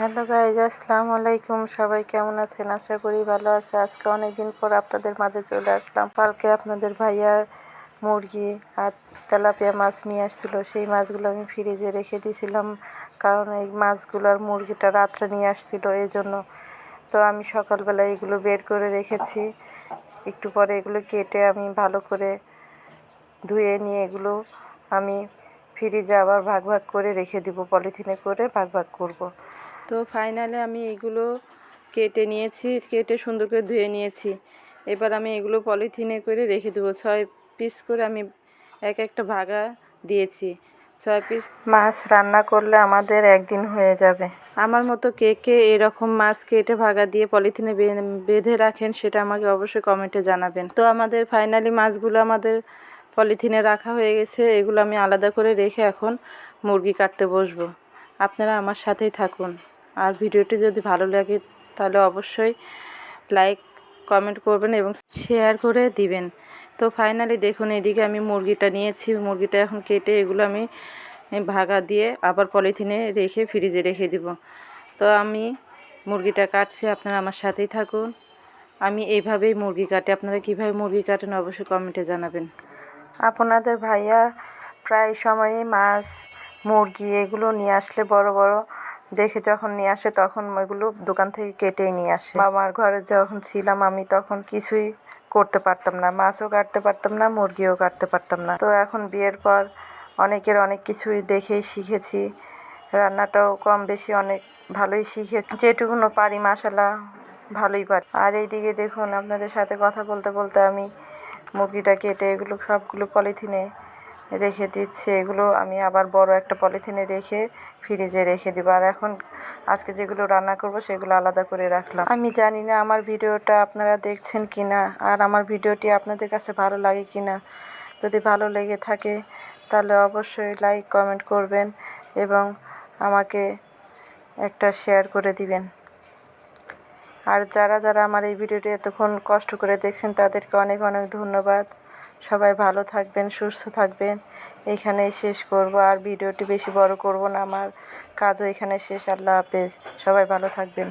Hello guys, আসসালামু আলাইকুম। সবাই কেমন আছেন? আশা করি ভালো আছে। আজকে অনেক দিন পর আপনাদের মাঝে চলে আসলাম। কালকে আপনাদের ভাইয়া মুরগি আর তেলাপিয়া মাছ নিয়ে আসছিল। সেই মাছগুলো আমি ফ্রিজে রেখে দিয়েছিলাম, কারণ এই মাছগুলো আর মুরগিটা রাত্রে নিয়ে আসছিল এই জন্য তো আমি সকালবেলা এগুলো বের করে রেখেছি। একটু পরে এগুলো কেটে আমি ভালো করে ধুয়ে নিয়ে এগুলো আমি ফ্রিজে আবার ভাগ ভাগ করে রেখে দিব পলিথিনে করে ভাগ ভাগ করব। তো ফাইনালে আমি এগুলো কেটে নিয়েছি কেটে সুন্দর করে ধুয়ে নিয়েছি। এবার আমি এগুলো পলিথিনে করে রেখে দেবো। ছয় পিস করে আমি এক একটা ভাগা দিয়েছি। ছয় পিস মাছ রান্না করলে আমাদের একদিন হয়ে যাবে। আমার মতো কে কে এরকম মাছ কেটে ভাগা দিয়ে পলিথিনে বেঁধে রাখেন সেটা আমাকে অবশ্যই কমেন্টে জানাবেন। তো আমাদের ফাইনালি মাছগুলো আমাদের পলিথিনে রাখা হয়ে গেছে, এগুলো আমি আলাদা করে রেখে এখন মুরগি কাটতে বসবো। আপনারা আমার সাথেই থাকুন। আর ভিডিওটি যদি ভালো লাগে, তাহলে অবশ্যই লাইক, কমেন্ট করবেন এবং শেয়ার করে দিবেন। তো ফাইনালি দেখুন, এদিকে আমি মুরগিটা নিয়েছি। মুরগিটা এখন কেটে এগুলো আমি ভাগা দিয়ে আবার পলিথিনে রেখে ফ্রিজে রেখে দিব। তো আমি মুরগিটা কাটছি, আপনারা আমার সাথেই থাকুন। আমি এইভাবেই মুরগি কাটে। আপনারা কীভাবে মুরগি কাটেন অবশ্যই কমেন্টে জানাবেন। আপনাদের ভাইয়া প্রায় সময়ই মাছ, মুরগি এগুলো নিয়ে আসলে বড় বড় দেখে যখন নিয়ে আসে তখন ওইগুলো দোকান থেকে কেটেই নিয়ে আসে। মামার ঘরে যখন ছিলাম আমি তখন কিছুই করতে পারতাম না। মাছও কাটতে পারতাম না, মুরগিও কাটতে পারতাম না। তো এখন বিয়ের পর অনেকের অনেক কিছুই দেখেই শিখেছি। রান্নাটাও কম বেশি অনেক ভালোই শিখেছি। যেটুকুনো পারি মশালা ভালোই পারি। আর এইদিকে দেখুন, আপনাদের সাথে কথা বলতে বলতে আমি মুরগিটা কেটে এগুলো সবগুলো পলিথিনে রেখে দিচ্ছে। এগুলো আমি আবার বড় একটা পলিথিনে রেখে ফ্রিজে রেখে দিব। আর এখন আজকে যেগুলো রান্না করব সেগুলো আলাদা করে রাখলাম। আমি জানি না আমার ভিডিওটা আপনারা দেখছেন কি না আর আমার ভিডিওটি আপনাদের কাছে ভালো লাগে কি না যদি ভালো লেগে থাকে, তাহলে অবশ্যই লাইক, কমেন্ট করবেন এবং আমাকে একটা শেয়ার করে দিবেন। আর যারা যারা আমার এই ভিডিওটি এতক্ষণ কষ্ট করে দেখছেন, তাদেরকে অনেক অনেক ধন্যবাদ। সবাই ভালো থাকবেন, সুস্থ থাকবেন। এইখানেই শেষ করব, আর ভিডিওটি বেশি বড় করব না, আমার কাজও এখানে শেষ। আল্লাহ হাফেজ। সবাই ভালো থাকবেন।